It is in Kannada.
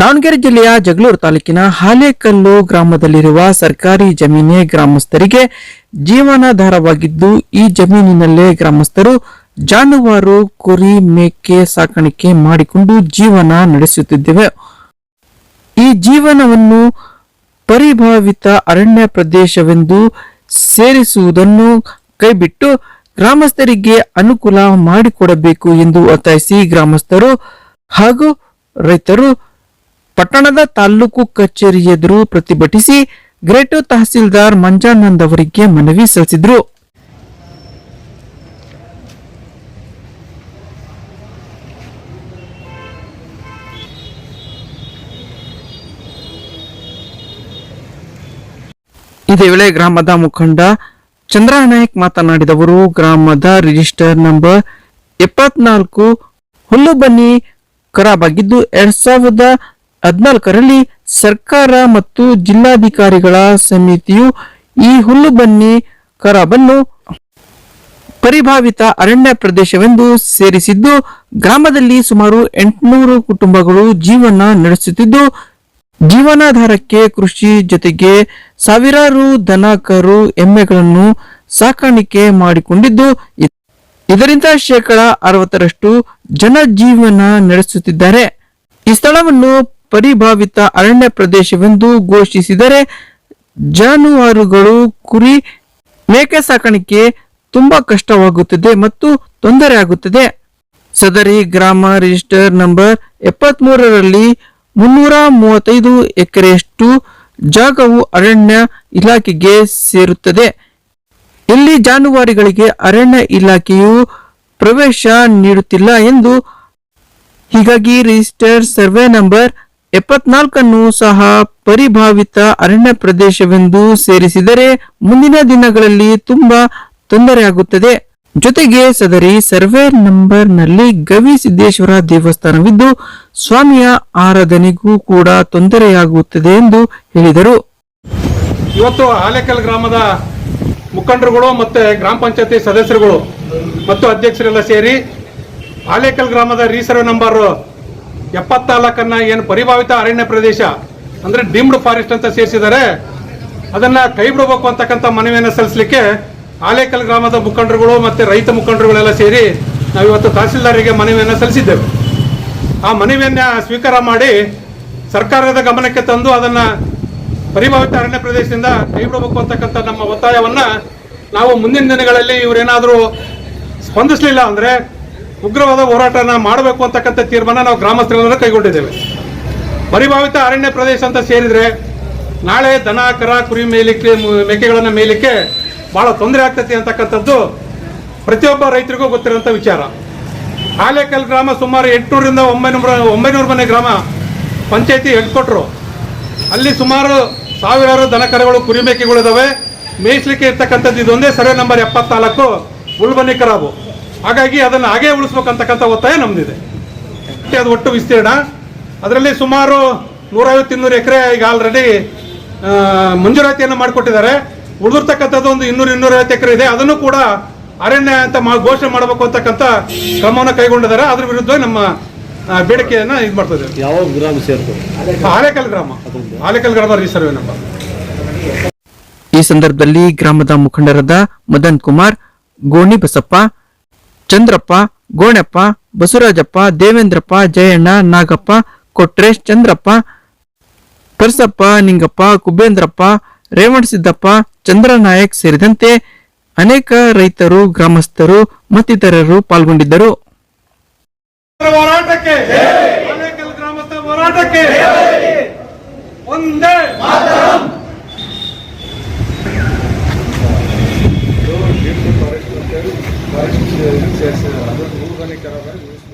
ದಾವಣಗೆರೆ ಜಿಲ್ಲೆಯ ಜಗಳೂರು ತಾಲೂಕಿನ ಹಾಲೇಕಲ್ಲು ಗ್ರಾಮದಲ್ಲಿರುವ ಸರ್ಕಾರಿ ಜಮೀನೇ ಗ್ರಾಮಸ್ಥರಿಗೆ ಜೀವನಾಧಾರವಾಗಿದ್ದು, ಈ ಜಮೀನಿನಲ್ಲೇ ಗ್ರಾಮಸ್ಥರು ಜಾನುವಾರು, ಕುರಿ ಮೇಕೆ ಸಾಕಾಣಿಕೆ ಮಾಡಿಕೊಂಡು ಜೀವನ ನಡೆಸುತ್ತಿದ್ದೇವೆ. ಈ ಜೀವನವನ್ನು ಪರಿಭಾವಿತ ಅರಣ್ಯ ಪ್ರದೇಶವೆಂದು ಸೇರಿಸುವುದನ್ನು ಕೈಬಿಟ್ಟು ಗ್ರಾಮಸ್ಥರಿಗೆ ಅನುಕೂಲ ಮಾಡಿಕೊಡಬೇಕು ಎಂದು ಒತ್ತಾಯಿಸಿ ಗ್ರಾಮಸ್ಥರು ಹಾಗೂ ರೈತರು ಪಟ್ಟಣದ ತಾಲ್ಲೂಕು ಕಚೇರಿ ಎದುರು ಪ್ರತಿಭಟಿಸಿ ಗ್ರೇಟರ್ ತಹಸೀಲ್ದಾರ್ ಮಂಜಾನಂದ್ ಅವರಿಗೆ ಮನವಿ ಸಲ್ಲಿಸಿದ್ರು. ಇದೇ ವೇಳೆ ಗ್ರಾಮದ ಮುಖಂಡ ಚಂದ್ರನಾಯಕ್ ಮಾತನಾಡಿದವರು, ಗ್ರಾಮದ ರಿಜಿಸ್ಟರ್ ನಂಬರ್ ಎಪ್ಪತ್ನಾಲ್ಕು ಹುಲ್ಲುಬನ್ನಿ ಖರಾಬಾಗಿದ್ದು ಎರಡ್ ಸಾವಿರದ ಹದಿನಾಲ್ಕರಲ್ಲಿ ಸರ್ಕಾರ ಮತ್ತು ಜಿಲ್ಲಾಧಿಕಾರಿಗಳ ಸಮಿತಿಯು ಈ ಹುಲ್ಲುಬನ್ನಿ ಕರಬನ್ನು ಪರಿಭಾವಿತ ಅರಣ್ಯ ಪ್ರದೇಶವೆಂದು ಸೇರಿಸಿದ್ದು, ಗ್ರಾಮದಲ್ಲಿ ಸುಮಾರು ಎಂಟುನೂರು ಕುಟುಂಬಗಳು ಜೀವನ ನಡೆಸುತ್ತಿದ್ದು, ಜೀವನಾಧಾರಕ್ಕೆ ಕೃಷಿ ಜೊತೆಗೆ ಸಾವಿರಾರು ದನ ಕರು ಎಮ್ಮೆಗಳನ್ನು ಸಾಕಾಣಿಕೆ ಮಾಡಿಕೊಂಡಿದ್ದು, ಇದರಿಂದ ಶೇಕಡ ಅರವತ್ತರಷ್ಟು ಜನಜೀವನ ನಡೆಸುತ್ತಿದ್ದಾರೆ. ಈ ಸ್ಥಳವನ್ನು ಪರಿಭಾವಿತ ಅರಣ್ಯ ಪ್ರದೇಶವೆಂದು ಘೋಷಿಸಿದರೆ ಜಾನುವಾರುಗಳು ಕುರಿ ಮೇಕೆ ಸಾಕಾಣಿಕೆ ತುಂಬಾ ಕಷ್ಟವಾಗುತ್ತದೆ ಮತ್ತು ತೊಂದರೆ ಆಗುತ್ತದೆ. ಸದರಿ ಗ್ರಾಮ ರಿಜಿಸ್ಟರ್ ನಂಬರ್ ಎಪ್ಪತ್ತ್ ಮೂರರಲ್ಲಿ ಮುನ್ನೂರ ಮೂವತ್ತೈದು ಎಕರೆಯಷ್ಟು ಜಾಗವು ಅರಣ್ಯ ಇಲಾಖೆಗೆ ಸೇರುತ್ತದೆ. ಇಲ್ಲಿ ಜಾನುವಾರುಗಳಿಗೆ ಅರಣ್ಯ ಇಲಾಖೆಯು ಪ್ರವೇಶ ನೀಡುತ್ತಿಲ್ಲ ಎಂದು ಹೀಗಾಗಿ ರಿಜಿಸ್ಟರ್ ಸರ್ವೆ ನಂಬರ್ ಎಪ್ಪತ್ನಾಲ್ಕನ್ನು ಸಹ ಪರಿಭಾವಿತ ಅರಣ್ಯ ಪ್ರದೇಶವೆಂದು ಸೇರಿಸಿದರೆ ಮುಂದಿನ ದಿನಗಳಲ್ಲಿ ತುಂಬಾ ತೊಂದರೆಯಾಗುತ್ತದೆ ಜೊತೆಗೆ ಸದರಿ ಸರ್ವೆ ನಂಬರ್ನಲ್ಲಿ ಗವಿ ಸಿದ್ದೇಶ್ವರ ದೇವಸ್ಥಾನವಿದ್ದು, ಸ್ವಾಮಿಯ ಆರಾಧನೆಗೂ ಕೂಡ ತೊಂದರೆಯಾಗುತ್ತದೆ ಎಂದು ಹೇಳಿದರು. ಇವತ್ತು ಆಲೇಕಲ್ ಗ್ರಾಮದ ಮುಖಂಡರುಗಳು ಮತ್ತು ಗ್ರಾಮ ಪಂಚಾಯತಿ ಸದಸ್ಯರುಗಳು ಮತ್ತು ಅಧ್ಯಕ್ಷರೆಲ್ಲ ಸೇರಿ ಆಲೇಕಲ್ ಗ್ರಾಮದ ರೀಸರ್ವೆ ನಂಬರ್ ಎಪ್ಪತ್ನಾಲ್ಕನ್ನ ಏನು ಪರಿಭಾವಿತ ಅರಣ್ಯ ಪ್ರದೇಶ, ಅಂದ್ರೆ ಡಿಮ್ಡ್ ಫಾರೆಸ್ಟ್ ಅಂತ ಸೇರಿಸಿದ್ದಾರೆ. ಅದನ್ನ ಕೈ ಬಿಡಬೇಕು ಅಂತಕ್ಕಂಥ ಮನವಿಯನ್ನು ಸಲ್ಲಿಸಲಿಕ್ಕೆ ಆಲೇಕಲ್ ಗ್ರಾಮದ ಮುಖಂಡರುಗಳು ಮತ್ತು ರೈತ ಮುಖಂಡರುಗಳೆಲ್ಲ ಸೇರಿ ನಾವು ಇವತ್ತು ತಹಸೀಲ್ದಾರಿಗೆ ಮನವಿಯನ್ನು ಸಲ್ಲಿಸಿದ್ದೇವೆ. ಆ ಮನವಿಯನ್ನ ಸ್ವೀಕಾರ ಮಾಡಿ ಸರ್ಕಾರದ ಗಮನಕ್ಕೆ ತಂದು ಅದನ್ನ ಪರಿಭಾವಿತ ಅರಣ್ಯ ಪ್ರದೇಶದಿಂದ ಕೈ ಬಿಡಬೇಕು ಅಂತಕ್ಕಂಥ ನಮ್ಮ ಒತ್ತಾಯವನ್ನ ನಾವು ಮುಂದಿನ ದಿನಗಳಲ್ಲಿ ಇವರೇನಾದರೂ ಸ್ಪಂದಿಸಲಿಲ್ಲ ಅಂದ್ರೆ ಉಗ್ರವಾದ ಹೋರಾಟನ ಮಾಡಬೇಕು ಅಂತಕ್ಕಂಥ ತೀರ್ಮಾನ ನಾವು ಗ್ರಾಮಸ್ಥರೆಲ್ಲರೂ ಕೈಗೊಂಡಿದ್ದೇವೆ. ಪರಿಭಾವಿತ ಅರಣ್ಯ ಪ್ರದೇಶ ಅಂತ ಸೇರಿದ್ರೆ ನಾಳೆ ದನ, ಕರ, ಕುರಿ ಮೇಲಿಕ್ಕೆ ಮೇಕೆಗಳನ್ನು ಮೇಲಿಕ್ಕೆ ಬಹಳ ತೊಂದರೆ ಆಗ್ತೈತಿ ಅಂತಕ್ಕಂಥದ್ದು ಪ್ರತಿಯೊಬ್ಬ ರೈತರಿಗೂ ಗೊತ್ತಿರುವಂಥ ವಿಚಾರ. ಆಲೇಕಲ್ ಗ್ರಾಮ ಸುಮಾರು ಎಂಟುನೂರಿಂದ ಒಂಬೈನೂರ ಒಂಬೈನೂರು ಮನೆ ಗ್ರಾಮ ಪಂಚಾಯತಿ ಹೆಡ್ಕೊಟ್ರು ಅಲ್ಲಿ ಸುಮಾರು ಸಾವಿರಾರು ದನಕರಗಳು ಕುರಿ, ಮೇಕೆಗಳು ಇದಾವೆ. ಮೇಯಿಸ್ಲಿಕ್ಕೆ ಇರ್ತಕ್ಕಂಥದ್ದು ಇದೊಂದೇ, ಸರ್ವೆ ನಂಬರ್ ಎಪ್ಪತ್ನಾಲ್ಕು ಉಲ್ಬನಿ ಕರಾಬು. ಹಾಗಾಗಿ ಅದನ್ನು ಹಾಗೇ ಉಳಿಸ್ಬೇಕಂತಕ್ಕಂಥ ಒತ್ತಾಯ ನಮ್ದಿದೆ. ಅದು ಒಟ್ಟು ವಿಸ್ತೀರ್ಣ. ಅದರಲ್ಲಿ ಸುಮಾರು ನೂರೈವತ್ತು ಇನ್ನೂರು ಎಕರೆ ಈಗ ಆಲ್ರೆಡಿ ಮಂಜೂರಾತಿಯನ್ನು ಮಾಡಿಕೊಟ್ಟಿದ್ದಾರೆ. ಉಳಿದಿರ್ತಕ್ಕಂಥದ್ದು ಒಂದು ಇನ್ನೂರು ಇನ್ನೂರೈವತ್ತು ಎಕರೆ ಇದೆ. ಅದನ್ನು ಕೂಡ ಅರಣ್ಯ ಅಂತ ಮಾ- ಘೋಷಣೆ ಮಾಡಬೇಕು ಅಂತಕ್ಕಂಥ ಕ್ರಮವನ್ನು ಕೈಗೊಂಡಿದ್ದಾರೆ. ಅದ್ರ ವಿರುದ್ಧ ನಮ್ಮ ಬೇಡಿಕೆಯನ್ನು ಬೇಡಿಕೆಯನ್ನ ಇದು ಮಾಡ್ತಾ ಇದ್ದೇವೆ. ಯಾವ ಗ್ರಾಮ ಸೇರ್ತದೆ ಆಲೇಕಲ್ ಗ್ರಾಮ. ಆಲೇಕಲ್ ಗ್ರಾಮ ಸರ್ವೆ ನಂಬರ್ ಈ ಸಂದರ್ಭದಲ್ಲಿ ಗ್ರಾಮದ ಮುಖಂಡರಾದ ಮದನ್ ಕುಮಾರ್ ಗೋಣಿ ಬಸಪ್ಪ ಚಂದ್ರಪ್ಪ, ಗೋಣಪ್ಪ, ಬಸವರಾಜಪ್ಪ, ದೇವೇಂದ್ರಪ್ಪ, ಜಯಣ್ಣ, ನಾಗಪ್ಪ, ಕೊಟ್ರೇಶ್, ಚಂದ್ರಪ್ಪ ಕರ್ಸಪ್ಪ ನಿಂಗಪ್ಪ, ಕುಬೇಂದ್ರಪ್ಪ ರೇವಣಸಿದ್ದಪ್ಪ ಚಂದ್ರನಾಯಕ್ ಸೇರಿದಂತೆ ಅನೇಕ ರೈತರು, ಗ್ರಾಮಸ್ಥರು, ಮತ್ತಿತರರು ಪಾಲ್ಗೊಂಡಿದ್ದರು. ಹೋರಾಟಕ್ಕೆ ಆನೇಕಲ್ ಗ್ರಾಮದ ಹೋರಾಟಕ್ಕೆ ಒಂದೇ ಸೇರಿಸಿದ್ದಾರೆ ಅದು